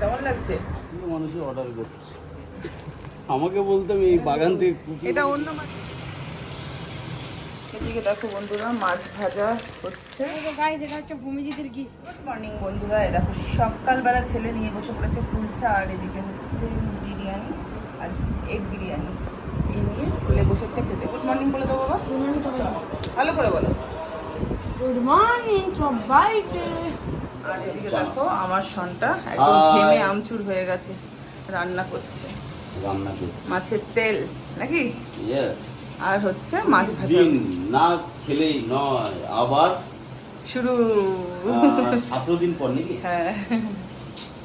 কেমন লাগছে? মানুষই অর্ডার করছে। আমাকে বলতাম এই বাগান থেকে এটা অন্য মাছ এদিকে দেখো বন্ধুরা মাছ ভাজা হচ্ছে। গুড মর্নিং বন্ধুরা এই দেখো সকালবেলা ছেলে নিয়ে বসে পড়েছে কুলচা আর এদিকে হচ্ছে বিরিয়ানি আর এগ বিরিয়ানি। এই নিয়ে ছেলে বসেছে খেতে। গুড মর্নিং বলে দেবো বাবা। ভালো করে বলো। গুড মর্নিং সবাইকে আর এদিকে দেখো আমার সনটা একদম. ঘেমে আমচুর হয়ে গেছে রান্না করছে। রান্না করছে। মাছের তেল নাকি? আর হচ্ছে মাছ ভাজা। না খেলেই নয় আবার শুরু। সতেরো দিন পর নাকি? হ্যাঁ।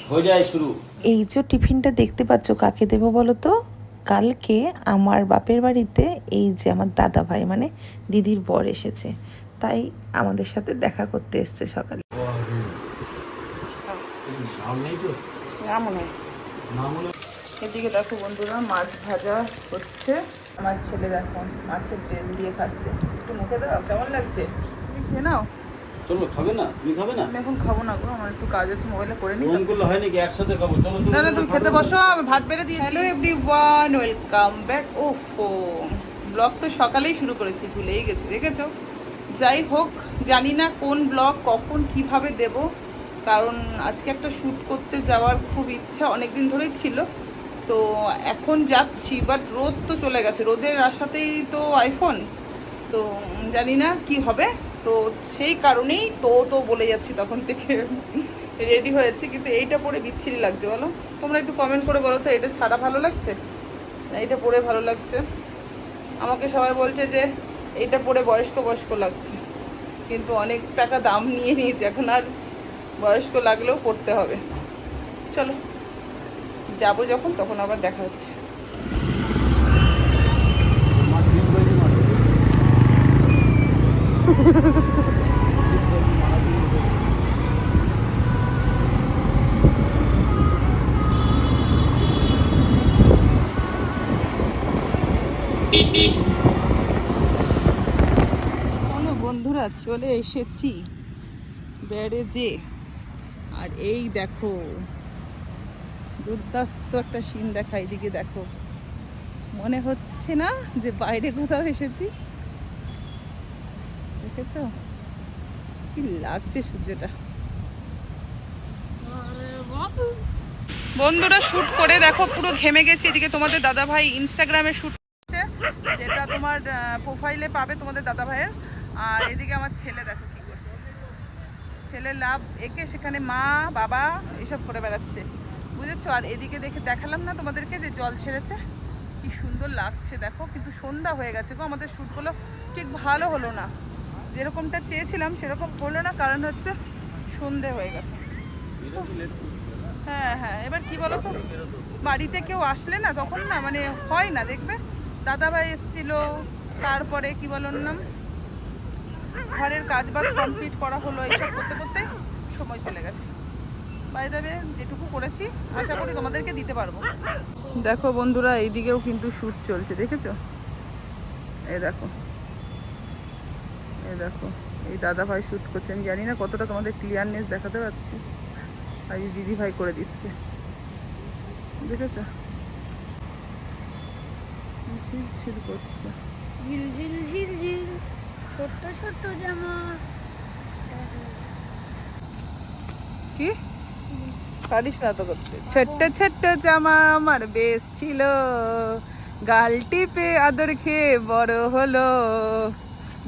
হয়ে যায় শুরু। এই যে টিফিনটা দেখতে পাচ্ছ কাকে দেবো বলো তো? কালকে আমার বাপের বাড়িতে এই যে আমার দাদা ভাই মানে দিদির বর এসেছে তাই আমাদের সাথে দেখা করতে এসছে সকালে। না মনে এদিকে দেখো বন্ধুরা মাছ ভাজা হচ্ছে। আমার ছেলে দেখো মাছের তেল দিয়ে খাচ্ছে। একটু মুখে দাও কেমন লাগছে? তুমি খেয়ে নাও। চলো খাবে না? তুমি খাবে না? আমি এখন খাব না গো আমার একটু কাজ আছে মোবাইলে করে নিই। ফোন করলে হয় নাকি? একসাথে খাব। চলো চলো না না তুমি খেতে বসো আমি ভাত বেড়ে দিয়েছি। হ্যালো এভরিওয়ান ওয়েলকাম ব্যাক ওফো ব্লগ তো সকালেই শুরু করেছি ভুলেই গেছি দেখেছ? যাই হোক জানি না কোন ব্লগ কখন কীভাবে দেব। কারণ আজকে একটা শ্যুট করতে যাওয়ার খুব ইচ্ছা অনেক দিন ধরেই ছিল। তো এখন যাচ্ছি বাট রোদ তো চলে গেছে। রোদের আশাতেই তো আইফোন তো জানি না কি হবে। তো সেই কারণেই তো তো বলে যাচ্ছি তখন থেকে। রেডি হয়েছে, কিন্তু এইটা পরে বিচ্ছিরি লাগছে বলো। তোমরা একটু কমেন্ট করে বলো তো, এটা সাদা ভালো লাগছে? এইটা পরে ভালো লাগছে। আমাকে সবাই বলছে যে এইটা পরে বয়স্ক বয়স্ক লাগছে। কিন্তু অনেক টাকা দাম নিয়ে নিয়েছে। এখন আর বয়স্ক লাগলেও পড়তে হবে। চলো, যাব যখন, তখন আবার দেখা হচ্ছে। বন্ধুরা, চলে এসেছি ব্যারেজে। আর এই দেখো, দুর্দাস্ত একটা সিন দেখা এইদিকে দেখো। মনে হচ্ছে না যে বাইরে কোথাও এসেছি। দেখেছ? কি লাগছে সূর্যটা। বন্ধুরা শুট করে দেখো, পুরো ঘেমে গেছি। এদিকে তোমাদের দাদা ভাই ইনস্টাগ্রামে শুট করছে, যেটা তোমার প্রোফাইলে পাবে তোমাদের দাদা ভাইয়ের আর এদিকে আমার ছেলে দেখো কি করছে ছেলে লাভ, একে সেখানে মা, বাবা, এসব করে বেড়াচ্ছে। বুঝেছ? আর এদিকে দেখে দেখালাম না তোমাদেরকে যে জল ছেড়েছে? কি সুন্দর লাগছে, দেখো। কিন্তু সন্ধ্যা হয়ে গেছে গো, আমাদের শ্যুটগুলো ঠিক ভালো হলো না। যেরকমটা চেয়েছিলাম, সেরকম হলো না, কারণ হচ্ছে সন্ধে হয়ে গেছে। হ্যাঁ হ্যাঁ এবার কি বলো তো বাড়িতে কেউ আসলে না, তখন না মানে হয় না, দেখবে? দাদাভাই এসছিল, তারপরে কি বলো নাম? ঘরের কাজ বাজ কমপ্লিট করা হলো এইসব করতে করতে, সময় চলে গেছে। বাই যাবে যেটুকু করেছি, আশা করি তোমাদেরকে দিতে পারব। দেখো বন্ধুরা, এইদিকেও কিন্তু শ্যুট চলছে, দেখেছ? এই দেখো। এই দেখো, এই দাদা ভাই শ্যুট করছেন। জানি না কতটা তোমাদের ক্লিয়ারনেস দেখাতে পারছি, আর এই দিদি ভাই করে দিচ্ছে। দেখেছ? ঝিলঝিল করছে। ঝিল ঝিল ঝিল ঝিল ছোট্ট ছোট্ট জামা। কি? পারিস না তো করতে। ছোট্ট ছোট্ট জামা আমার বেশ ছিল। গাল টিপে আদর খেয়ে বড় হলো।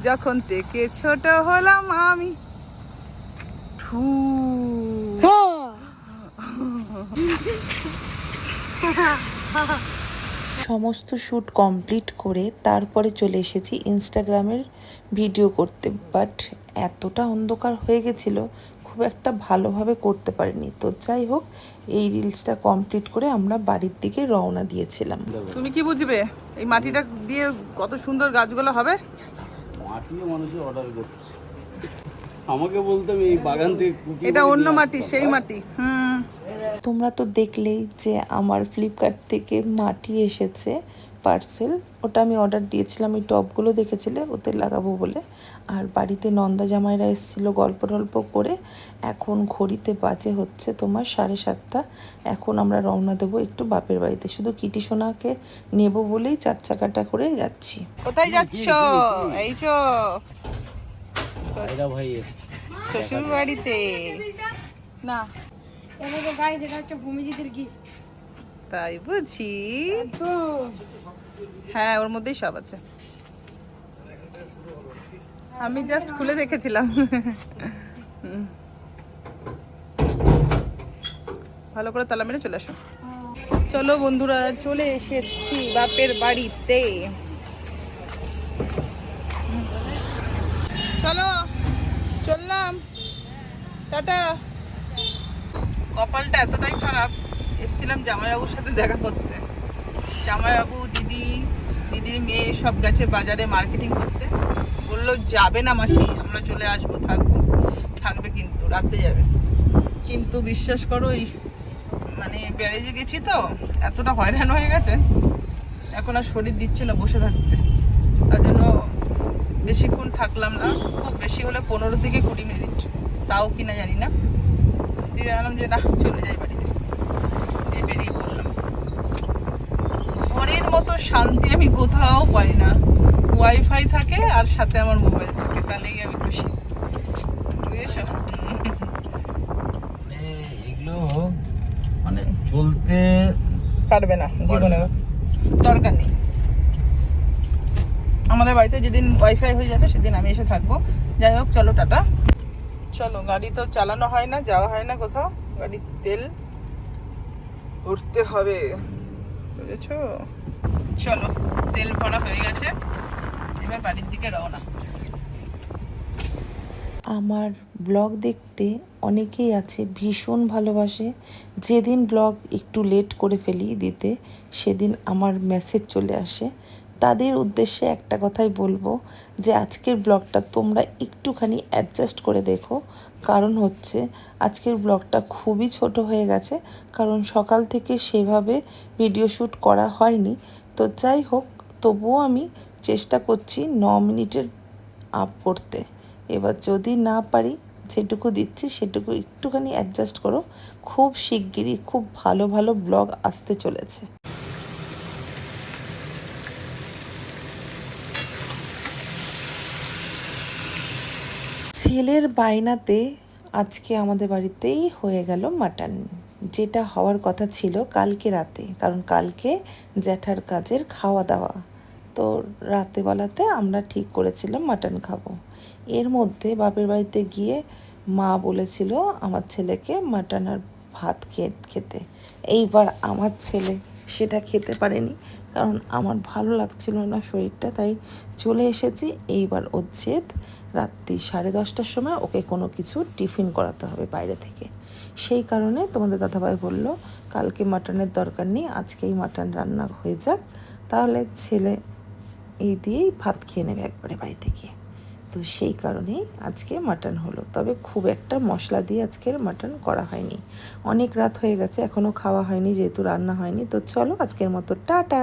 যখন থেকে ছোট হলাম আমি। ঠু। সমস্ত শ্যুট কমপ্লিট করে তারপরে চলে এসেছি ইনস্টাগ্রামের ভিডিও করতে। বাট এতটা অন্ধকার হয়ে গেছিল খুব একটা ভালোভাবে করতে পারিনি। তো যাই হোক এই রিলসটা কমপ্লিট করে আমরা বাড়ির দিকে রওনা দিয়েছিলাম। তুমি কি বুঝবে? এই মাটিটা দিয়ে কত সুন্দর গাছগুলো হবে? মাটিও মানুষই অর্ডার করছে। আমাকে বলতাম এই বাগান থেকে এটা অন্য মাটি সেই মাটি। হুম। তোমরা তো দেখলেই যে আমার ফ্লিপকার্ট থেকে মাটি এসেছে পার্সেল ওটা আমি অর্ডার দিয়েছিলাম এই টপগুলো দেখেছিলে? ওতে লাগাবো বলে। আর বাড়িতে নন্দা জামাইরা এসেছিল গল্প টল্প করে। এখন ঘড়িতে বাজে হচ্ছে তোমার সাড়ে সাতটা। এখন আমরা রওনা দেবো একটু বাপের বাড়িতে। শুধু কিটি সোনাকে নেব বলেই চার চাকাটা করে যাচ্ছি। কোথায় যাচ্ছ? এই চো শ্বশুর বাড়িতে না। তো গাইস এটা হচ্ছে ভূমিজিতের গিফট তাই বুঝি? হ্যাঁ ওর মধ্যেই সব আছে। আমি জাস্ট খুলে দেখেছিলাম। ভালো করে তালা মেরে চলে আসো। চলো বন্ধুরা চলে এসেছি বাপের বাড়িতে। চলো চললাম। টাটা। কপালটা এতটাই খারাপ, এসেছিলাম জামাইবাবুর সাথে দেখা করতে। জামাইবাবু, দিদি, দিদির মেয়ে সব গেছে বাজারে মার্কেটিং করতে। বলল, যাবে না মাসি, আমরা চলে আসব, থাকব। থাকবে কিন্তু, রাতে যাবে। কিন্তু বিশ্বাস করো, এই মানে ব্যারেজে গেছি তো, এতটা হয়রান হয়ে গেছে, এখন আর শরীর দিচ্ছে না বসে থাকতে। তার জন্য বেশিক্ষণ থাকলাম না, খুব বেশি হলে পনেরো থেকে কুড়ি মিনিট। তাও কিনা জানি না। দিয়ে জানলাম যে না চলে যাই বাড়িতে। দিয়ে বেরিয়ে পড়লাম। ঘরের মতো শান্তি আমি কোথাও পাই না। ওয়াইফাই থাকে আর সাথে আমার মোবাইল থাকে তাহলেই আমি খুশি। মানে এগুলো মানে চলতে পারবে না জীবনে দরকার নেই। আমাদের বাড়িতে যেদিন ওয়াইফাই হয়ে যাবে সেদিন আমি এসে থাকব। যাই হোক চলো টাটা। চলো, গাড়ি তো চালানো হয় না, যাওয়া হয় না কোথাও। গাড়ির তেল উঠতে হবে, বুঝেছ? চলো, তেল ভরা হয়ে গেছে। এবার বাড়ির দিকে রওনা। আমার ব্লগ দেখতে অনেকেই আছে, ভীষণ ভালোবাসে। যেদিন ব্লগ একটু লেট করে ফেলি দিতে, সেদিন আমার মেসেজ চলে আসে। তাদের উদ্দেশ্যে একটা কথাই বলব যে আজকের ব্লগটা তোমরা একটুখানি অ্যাডজাস্ট করে দেখো। কারণ হচ্ছে আজকের ব্লগটা খুবই ছোট হয়ে গেছে, কারণ সকাল থেকে সেভাবে ভিডিও শ্যুট করা হয়নি। তো যাই হোক, তবুও আমি চেষ্টা করছি ন মিনিটের আপ করতে। এবার যদি না পারি, যেটুকু দিচ্ছি সেটুকু একটুখানি অ্যাডজাস্ট করো। খুব শিগগিরই খুব ভালো ভালো ব্লগ আসতে চলেছে। ছেলের বায়নাতে আজকে আমাদের বাড়িতেই হয়ে গেল মাটন। যেটা হওয়ার কথা ছিল কালকে রাতে, কারণ কালকে জ্যাঠার কাজের খাওয়া দাওয়া তো রাতেবেলাতে আমরা ঠিক করেছিলাম মাটন খাব। এর মধ্যে বাপের বাড়িতে গিয়ে মা বলেছিল আমার ছেলেকে মাটন আর ভাত খেতে। এইবার আমার ছেলে সেটা খেতে পারেনি। কারণ আমার ভালো লাগছিল না শরীরটা, তাই চলে এসেছি। এইবার ওর রাত্রি সাড়ে দশটার সময় ওকে কোনো কিছু টিফিন করাতে হবে বাইরে থেকে। সেই কারণে তোমাদের দাদাভাই বলল, কালকে মাটনের দরকার নেই, আজকেই মাটন রান্না হয়ে যাক। তাহলে ছেলে এই দিয়েই ভাত খেয়ে নেবে একবারে বাড়িতে গিয়ে তো সেই কারণে আজকে মাটন হলো। তবে খুব একটা মশলা দিয়ে আজকের মাটন করা হয়নি। অনেক রাত হয়ে গেছে এখনও খাওয়া হয়নি, যেহেতু রান্না হয়নি। তো চলো আজকের মতো, টাটা!